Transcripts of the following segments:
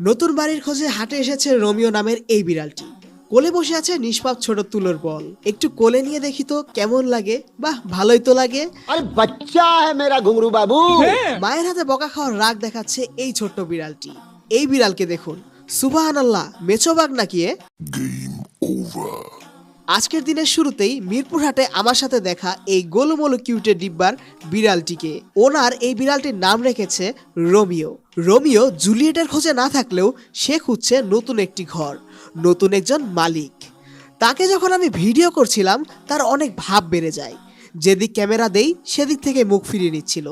নতুন বাড়ির খোঁজে হাটে এসেছে রোমিও নামের এই বিড়ালটি। কোলে বসে আছে নিষ্পাপ ছোট তুলোর বল। একটু কোলে নিয়ে দেখি তো কেমন লাগে। বাহ ভালোই তো লাগে। আরে বাচ্চা হ্যায় মেরা ঘুমরু বাবু। হ্যাঁ। মায়ের হাতে বকা খাওয়ার রাগ দেখাচ্ছে এই ছোট্ট বিড়ালটি। এই বিড়ালকে দেখুন। সুবহানাল্লাহ আল্লাহ মেচোবাগ নাকি গেম ওভার আজকের দিনের শুরুতেই মিরপুরহাটে আমার সাথে দেখা এই গোলমোলো কিউটে ডিব্বার বিড়ালটিকে। ওনার এই বিড়ালটির নাম রেখেছে রোমিও। রোমিও জুলিয়েটের খোঁজে না থাকলেও সে খুঁজছে নতুন একটি ঘর, নতুন একজন মালিক। তাকে যখন আমি ভিডিও করছিলাম, তার অনেক ভাব বেড়ে যায়। যেদিক ক্যামেরা দেই, সেদিক থেকে মুখ ফিরিয়ে নিচ্ছিল।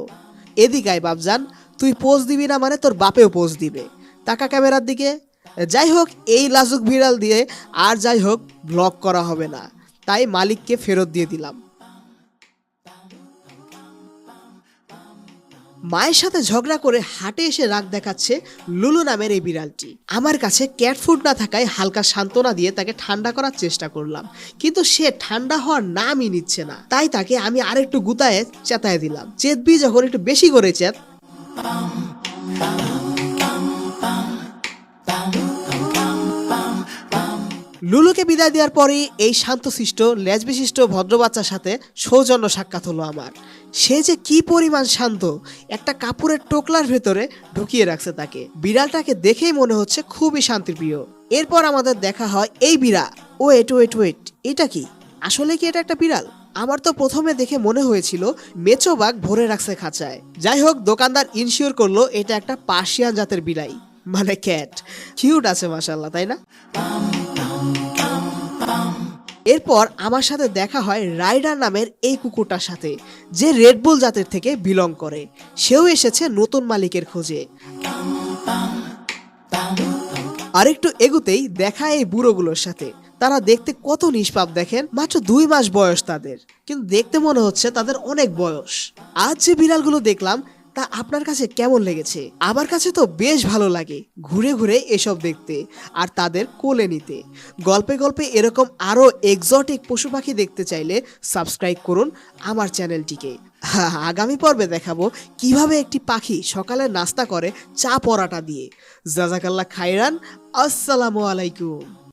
এদিক আয় বাবজান তুই পোজ দিবি না মানে তোর বাপেও পোজ দিবে। টাকা ক্যামেরার দিকে যাই হোক, এই লাজুক বিড়াল দিয়ে আর যাই হোক ব্লগ করা হবে না। তাই মালিককে ফেরত দিয়ে দিলাম। মায়ের সাথে ঝগড়া করে হাটে এসে রাগ দেখাচ্ছে লুলু নামের এই বিড়ালটি। আমার কাছে ক্যাট ফুড না থাকায় হালকা সান্ত্বনা দিয়ে তাকে ঠান্ডা করার চেষ্টা করলাম। কিন্তু সে ঠান্ডা হওয়ার নামই নিচ্ছে না। তাই তাকে আমি আরেকটু গুতায়ে চেতায় দিলাম। চেতবি যখন একটু বেশি করে চেত লুলুকে বিদায় দেওয়ার পরেই এই শান্তশিষ্ট লেজ বিশিষ্ট ভদ্র বাচ্চার সাথে সৌজন্য সাক্ষাৎ হলো আমার। সে যে কি পরিমাণ শান্ত, একটা কাপড়ের টোকলার ভেতরে ঢুকিয়ে রাখছে তাকে। বিড়ালটাকে দেখেই মনে হচ্ছে খুবই শান্তিপ্রিয় এরপর আমাদের দেখা হয় এই বিড়া ওয়েট ওয়েট ওয়েট, এটা কি? আসলে কি এটা একটা বিড়াল? আমার তো প্রথমে দেখে মনে হয়েছিল মেচো বাঘ ভরে রাখছে খাঁচায়। যাই হোক, দোকানদার ইনশিওর করল এটা একটা পার্সিয়ান জাতের বিড়াই মানে ক্যাট। কিউট আছে মাসাল্লাহ তাই না? এরপর আমার সাথে দেখা হয় রাইডার নামের এই কুকুরটার সাথে, যে রেডবুল জাতের থেকে বিলং করে। সেও এসেছে নতুন মালিকের খোঁজে। আরেকটু এগুতেই দেখা এই বুড়োগুলোর সাথে। তারা দেখতে কত নিষ্পাপ দেখেন, মাত্র দুই মাস বয়স তাদের। কিন্তু দেখতে মনে হচ্ছে তাদের অনেক বয়স। আজ যে বিড়ালগুলো দেখলাম তা আপনার কাছে কেমন লেগেছে? আমার কাছে তো বেশ ভালো লাগে ঘুরে ঘুরে এসব দেখতে আর তাদের কোলে নিতে। গল্পে গল্পে এরকম আরও এক্সটিক পশু পাখি দেখতে চাইলে সাবস্ক্রাইব করুন আমার চ্যানেলটিকে। আগামী পর্বে দেখাবো কীভাবে একটি পাখি সকালে নাস্তা করে চা পরাটা দিয়ে। জাজাকাল্লা খাইরান আসসালামু আলাইকুম।